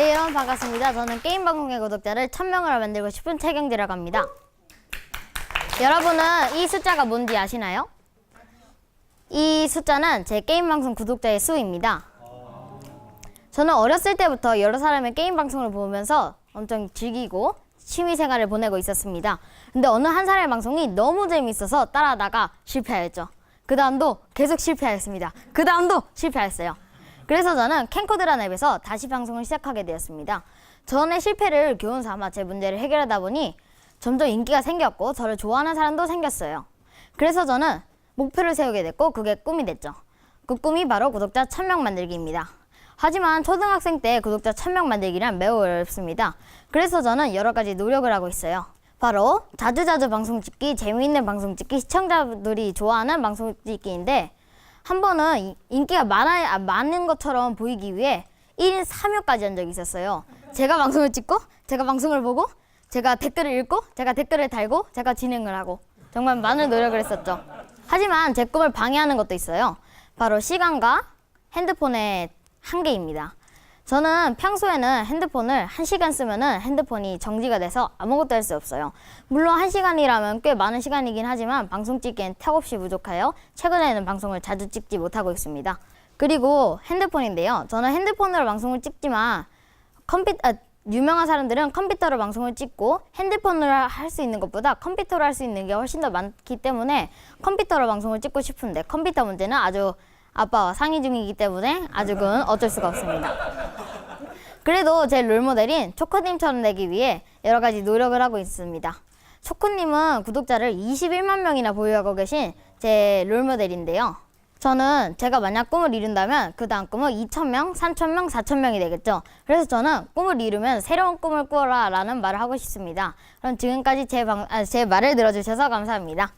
여러분 반갑습니다. 저는 게임 방송의 구독자를 1000명으로 만들고 싶은 최경지라고 합니다. 여러분은 이 숫자가 뭔지 아시나요? 이 숫자는 제 게임 방송 구독자의 수입니다. 저는 어렸을 때부터 여러 사람의 게임 방송을 보면서 엄청 즐기고 취미 생활을 보내고 있었습니다. 근데 어느 한 사람의 방송이 너무 재밌어서 따라하다가 실패하였죠. 그 다음도 계속 실패하였습니다. 그 다음도 실패하였어요. 그래서 저는 캠코드라는 앱에서 다시 방송을 시작하게 되었습니다. 전의 실패를 교훈 삼아 제 문제를 해결하다 보니 점점 인기가 생겼고 저를 좋아하는 사람도 생겼어요. 그래서 저는 목표를 세우게 됐고 그게 꿈이 됐죠. 그 꿈이 바로 구독자 1000명 만들기입니다. 하지만 초등학생 때 구독자 1000명 만들기란 매우 어렵습니다. 그래서 저는 여러 가지 노력을 하고 있어요. 바로 자주자주 방송 찍기, 재미있는 방송 찍기, 시청자들이 좋아하는 방송 찍기인데 한 번은 이- 인기가 많아, 아, 많은 것처럼 보이기 위해 1인 3역까지 한 적이 있었어요. 제가 방송을 찍고, 제가 방송을 보고, 제가 댓글을 읽고, 제가 댓글을 달고, 제가 진행을 하고 정말 많은 노력을 했었죠. 하지만 제 꿈을 방해하는 것도 있어요. 바로 시간과 핸드폰의 한계입니다. 저는 평소에는 핸드폰을 1시간 쓰면은 핸드폰이 정지가 돼서 아무것도 할 수 없어요. 물론 1시간이라면 꽤 많은 시간이긴 하지만 방송 찍기엔 턱없이 부족하여 최근에는 방송을 자주 찍지 못하고 있습니다. 그리고 핸드폰인데요. 저는 핸드폰으로 방송을 찍지만 컴퓨터 아, 유명한 사람들은 컴퓨터로 방송을 찍고 핸드폰으로 할 수 있는 것보다 컴퓨터로 할 수 있는 게 훨씬 더 많기 때문에 컴퓨터로 방송을 찍고 싶은데 컴퓨터 문제는 아주 아빠와 상의 중이기 때문에 아직은 어쩔 수가 없습니다. 그래도 제 롤모델인 초코님처럼 되기 위해 여러 가지 노력을 하고 있습니다. 초코님은 구독자를 21만 명이나 보유하고 계신 제 롤모델인데요. 저는 제가 만약 꿈을 이룬다면 그 다음 꿈은 2,000명, 3,000명, 4,000명이 되겠죠. 그래서 저는 꿈을 이루면 새로운 꿈을 꾸어라 라는 말을 하고 싶습니다. 그럼 지금까지 제, 방, 아, 제 말을 들어주셔서 감사합니다.